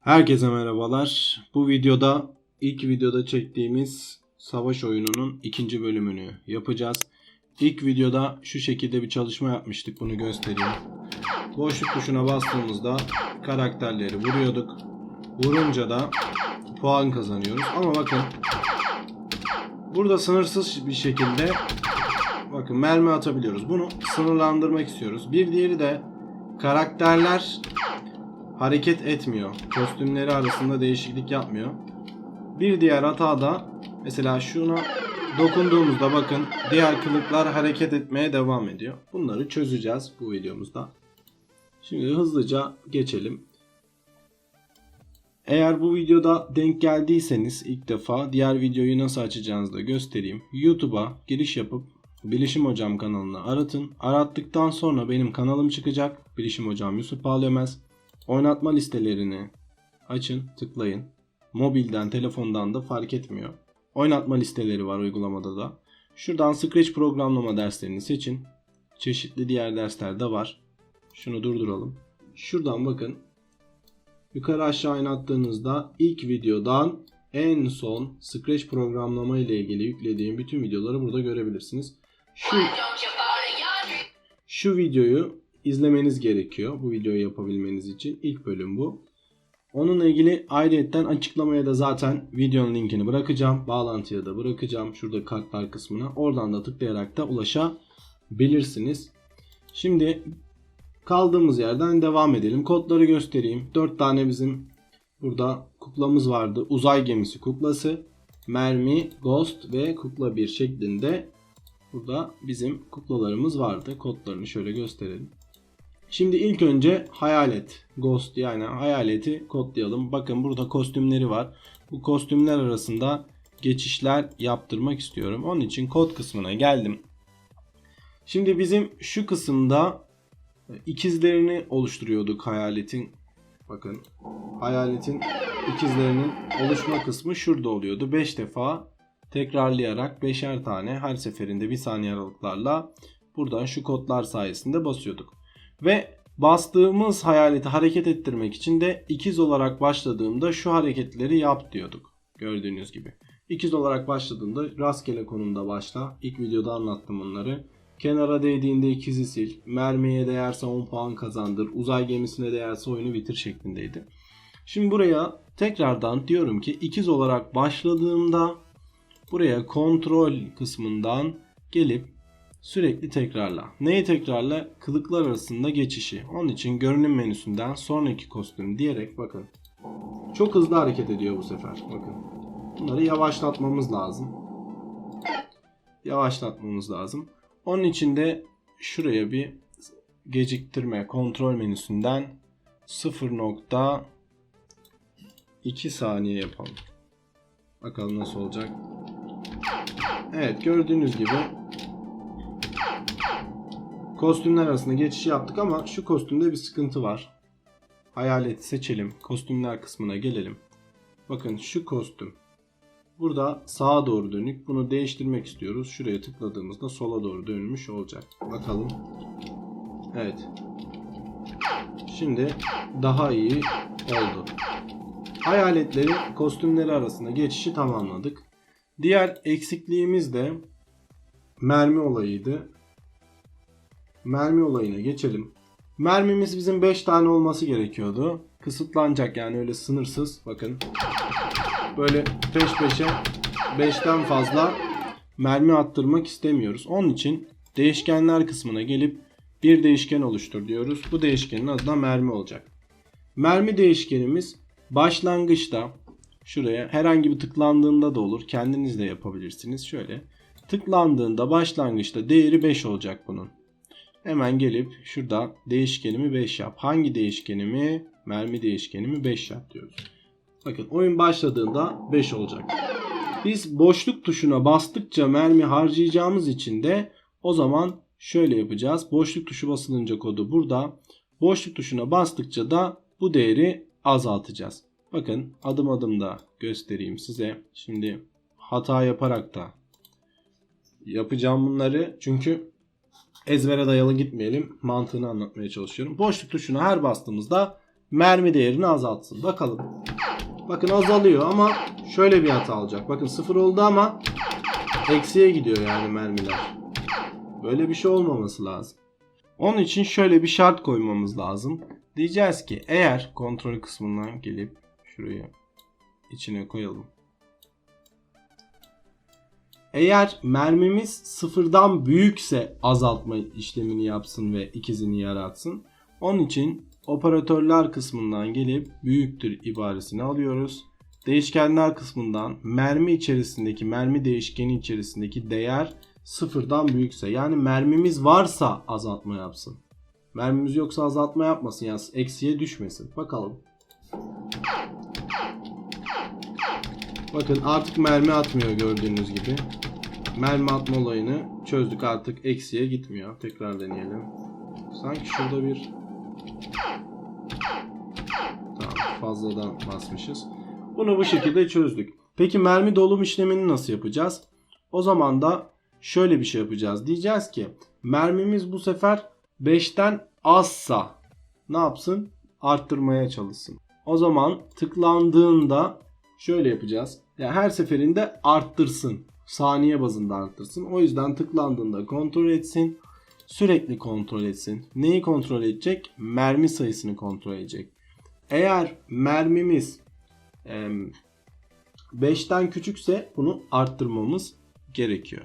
Herkese merhabalar. Bu videoda ilk videoda çektiğimiz savaş oyununun ikinci bölümünü yapacağız. İlk videoda şu şekilde bir çalışma yapmıştık. Bunu göstereyim. Boşluk tuşuna bastığımızda karakterleri vuruyorduk. Vurunca da puan kazanıyoruz. Ama bakın burada sınırsız bir şekilde bakın mermi atabiliyoruz. Bunu sınırlandırmak istiyoruz. Bir diğeri de karakterler hareket etmiyor. Kostümleri arasında değişiklik yapmıyor. Bir diğer hata da mesela şuna dokunduğumuzda bakın diğer kılıklar hareket etmeye devam ediyor. Bunları çözeceğiz bu videomuzda. Şimdi hızlıca geçelim. Eğer bu videoda denk geldiyseniz ilk defa diğer videoyu nasıl açacağınızı da göstereyim. YouTube'a giriş yapıp Bilişim Hocam kanalını aratın. Arattıktan sonra benim kanalım çıkacak. Bilişim Hocam Yusuf Bağlayamaz. Oynatma listelerini açın, tıklayın. Mobilden, telefondan da fark etmiyor. Oynatma listeleri var uygulamada da. Şuradan Scratch programlama derslerini seçin. Çeşitli diğer dersler de var. Şunu durduralım. Şuradan bakın. Yukarı aşağı inattığınızda ilk videodan en son Scratch programlama ile ilgili yüklediğim bütün videoları burada görebilirsiniz. Şu şu videoyu izlemeniz gerekiyor. Bu videoyu yapabilmeniz için. ilk bölüm bu. Onunla ilgili ayrıyetten açıklamaya da zaten videonun linkini bırakacağım. Bağlantıya da bırakacağım. Şurada kartlar kısmına. Oradan da tıklayarak da ulaşabilirsiniz. Şimdi kaldığımız yerden devam edelim. Kodları göstereyim. 4 tane bizim burada kuklamız vardı. Uzay gemisi kuklası, mermi, ghost ve kukla 1 şeklinde burada bizim kuklalarımız vardı. Kodlarını şöyle gösterelim. Şimdi ilk önce hayalet, ghost yani hayaleti kodlayalım. Bakın burada kostümleri var. Bu kostümler arasında geçişler yaptırmak istiyorum. Onun için kod kısmına geldim. Şimdi bizim şu kısımda ikizlerini oluşturuyorduk hayaletin. Bakın hayaletin ikizlerinin oluşma kısmı şurada oluyordu. 5 defa tekrarlayarak 5'er tane her seferinde bir saniye aralıklarla buradan şu kodlar sayesinde basıyorduk. Ve bastığımız hayaleti hareket ettirmek için de ikiz olarak başladığımda şu hareketleri yap diyorduk. Gördüğünüz gibi. İkiz olarak başladığında rastgele konumda başla. İlk videoda anlattım bunları. Kenara değdiğinde ikizi sil. Mermiye değerse 10 puan kazandır. Uzay gemisine değerse oyunu bitir şeklindeydi. Şimdi buraya tekrardan diyorum ki ikiz olarak başladığımda buraya kontrol kısmından gelip Sürekli tekrarla. Neyi tekrarla? Kılıklar arasında geçişi. Onun için görünüm menüsünden sonraki kostüm diyerek bakın. Çok hızlı hareket ediyor bu sefer. Bakın. Bunları yavaşlatmamız lazım. Yavaşlatmamız lazım. Onun için de şuraya bir geciktirme kontrol menüsünden 0.2 saniye yapalım. Bakalım nasıl olacak. Evet gördüğünüz gibi Kostümler arasında geçiş yaptık ama şu kostümde bir sıkıntı var. Hayaleti seçelim. Kostümler kısmına gelelim. Bakın şu kostüm. Burada sağa doğru dönük. Bunu değiştirmek istiyoruz. Şuraya tıkladığımızda sola doğru dönmüş olacak. Bakalım. Evet. Şimdi daha iyi oldu. Hayaletleri kostümleri arasında geçişi tamamladık. Diğer eksikliğimiz de mermi olayıydı mermi olayına geçelim. Mermimiz bizim 5 tane olması gerekiyordu. Kısıtlanacak yani öyle sınırsız. Bakın. Böyle peş peşe 5'ten fazla mermi attırmak istemiyoruz. Onun için değişkenler kısmına gelip bir değişken oluştur diyoruz. Bu değişkenin adı da mermi olacak. Mermi değişkenimiz başlangıçta şuraya herhangi bir tıklandığında da olur. Kendiniz de yapabilirsiniz. Şöyle tıklandığında başlangıçta değeri 5 olacak bunun. Hemen gelip şurada değişkenimi 5 yap. Hangi değişkenimi? Mermi değişkenimi 5 yap diyoruz. Bakın oyun başladığında 5 olacak. Biz boşluk tuşuna bastıkça mermi harcayacağımız için de o zaman şöyle yapacağız. Boşluk tuşu basılınca kodu burada. Boşluk tuşuna bastıkça da bu değeri azaltacağız. Bakın adım adım da göstereyim size. Şimdi hata yaparak da yapacağım bunları. Çünkü ezbere dayalı gitmeyelim. Mantığını anlatmaya çalışıyorum. Boşluk tuşuna her bastığımızda mermi değerini azaltsın. Bakalım. Bakın azalıyor ama şöyle bir hata olacak. Bakın sıfır oldu ama eksiye gidiyor yani mermiler. Böyle bir şey olmaması lazım. Onun için şöyle bir şart koymamız lazım. Diyeceğiz ki eğer kontrol kısmından gelip şuraya içine koyalım. Eğer mermimiz sıfırdan büyükse azaltma işlemini yapsın ve ikizini yaratsın. Onun için operatörler kısmından gelip büyüktür ibaresini alıyoruz. Değişkenler kısmından mermi içerisindeki mermi değişkeni içerisindeki değer sıfırdan büyükse yani mermimiz varsa azaltma yapsın. Mermimiz yoksa azaltma yapmasın yani eksiye düşmesin. Bakalım. Bakın artık mermi atmıyor gördüğünüz gibi. Mermi atma olayını çözdük artık eksiye gitmiyor. Tekrar deneyelim. Sanki şurada bir Tamam fazladan basmışız. Bunu bu şekilde çözdük. Peki mermi dolum işlemini nasıl yapacağız? O zaman da şöyle bir şey yapacağız. Diyeceğiz ki mermimiz bu sefer 5'ten azsa ne yapsın? Arttırmaya çalışsın. O zaman tıklandığında şöyle yapacağız. Yani her seferinde arttırsın. Saniye bazında arttırsın. O yüzden tıklandığında kontrol etsin. Sürekli kontrol etsin. Neyi kontrol edecek? Mermi sayısını kontrol edecek. Eğer mermimiz 5'ten küçükse bunu arttırmamız gerekiyor.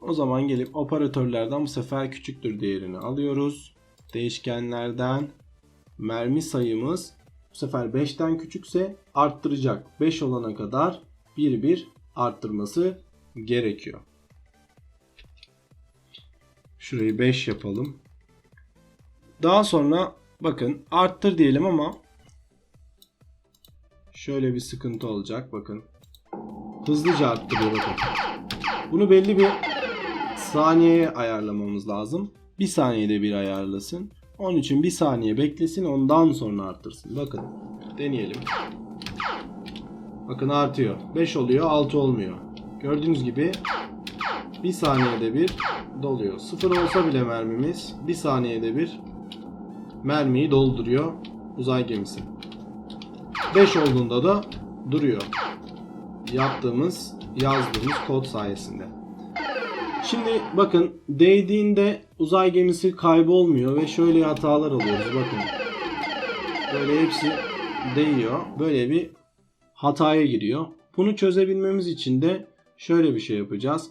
O zaman gelip operatörlerden bu sefer küçüktür değerini alıyoruz. Değişkenlerden mermi sayımız bu sefer 5'ten küçükse arttıracak. 5 olana kadar bir bir arttırması gerekiyor. Şurayı 5 yapalım. Daha sonra bakın arttır diyelim ama şöyle bir sıkıntı olacak bakın. Hızlıca arttırıyor bakın. Bunu belli bir saniyeye ayarlamamız lazım. Bir saniyede bir ayarlasın. Onun için bir saniye beklesin ondan sonra arttırsın. Bakın deneyelim. Bakın artıyor. 5 oluyor 6 olmuyor. Gördüğünüz gibi bir saniyede bir doluyor. Sıfır olsa bile mermimiz bir saniyede bir mermiyi dolduruyor uzay gemisi. 5 olduğunda da duruyor. Yaptığımız, yazdığımız kod sayesinde. Şimdi bakın değdiğinde uzay gemisi kaybolmuyor ve şöyle hatalar alıyoruz bakın. Böyle hepsi değiyor. Böyle bir hataya giriyor. Bunu çözebilmemiz için de şöyle bir şey yapacağız.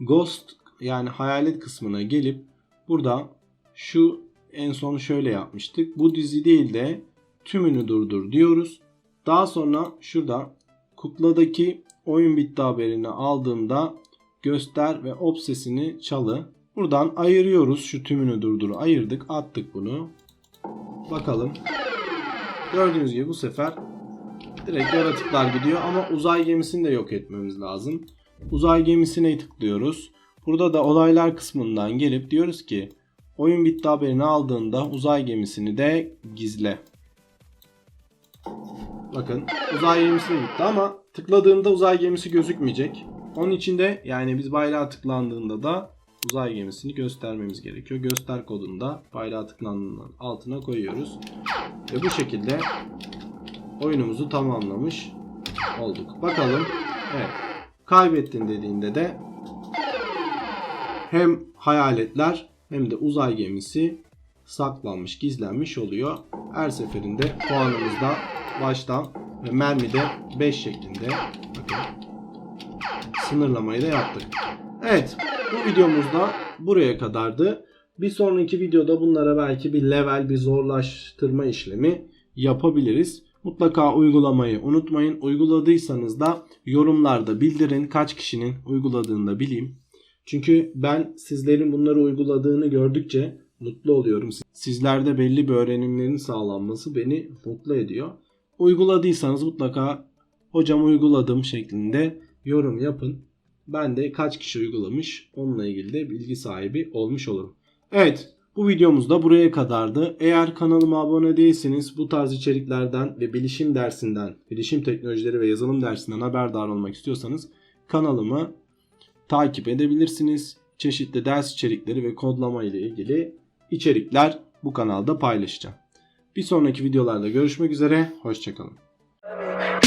Ghost yani hayalet kısmına gelip burada şu en son şöyle yapmıştık. Bu dizi değil de tümünü durdur diyoruz. Daha sonra şurada kukladaki oyun bitti haberini aldığımda göster ve obsesini çalı. Buradan ayırıyoruz şu tümünü durduru ayırdık attık bunu. Bakalım. Gördüğünüz gibi bu sefer direkt yaratıklar gidiyor ama uzay gemisini de yok etmemiz lazım. Uzay gemisine tıklıyoruz. Burada da olaylar kısmından gelip diyoruz ki oyun bitti haberini aldığında uzay gemisini de gizle. Bakın uzay gemisi gitti ama tıkladığımda uzay gemisi gözükmeyecek. Onun için de yani biz bayrağa tıklandığında da uzay gemisini göstermemiz gerekiyor. Göster kodunu da bayrağa tıklandığından altına koyuyoruz. Ve bu şekilde oyunumuzu tamamlamış olduk. Bakalım. Evet. Kaybettin dediğinde de hem hayaletler hem de uzay gemisi saklanmış, gizlenmiş oluyor. Her seferinde puanımız da baştan ve mermi de 5 şeklinde bakın, sınırlamayı da yaptık. Evet bu videomuz da buraya kadardı. Bir sonraki videoda bunlara belki bir level bir zorlaştırma işlemi yapabiliriz. Mutlaka uygulamayı unutmayın. Uyguladıysanız da yorumlarda bildirin. Kaç kişinin uyguladığını da bileyim. Çünkü ben sizlerin bunları uyguladığını gördükçe mutlu oluyorum. Sizlerde belli bir öğrenimlerin sağlanması beni mutlu ediyor. Uyguladıysanız mutlaka hocam uyguladım şeklinde yorum yapın. Ben de kaç kişi uygulamış onunla ilgili de bilgi sahibi olmuş olurum. Evet bu videomuz da buraya kadardı. Eğer kanalıma abone değilseniz bu tarz içeriklerden ve bilişim dersinden, bilişim teknolojileri ve yazılım dersinden haberdar olmak istiyorsanız kanalımı takip edebilirsiniz. Çeşitli ders içerikleri ve kodlama ile ilgili içerikler bu kanalda paylaşacağım. Bir sonraki videolarda görüşmek üzere. Hoşçakalın.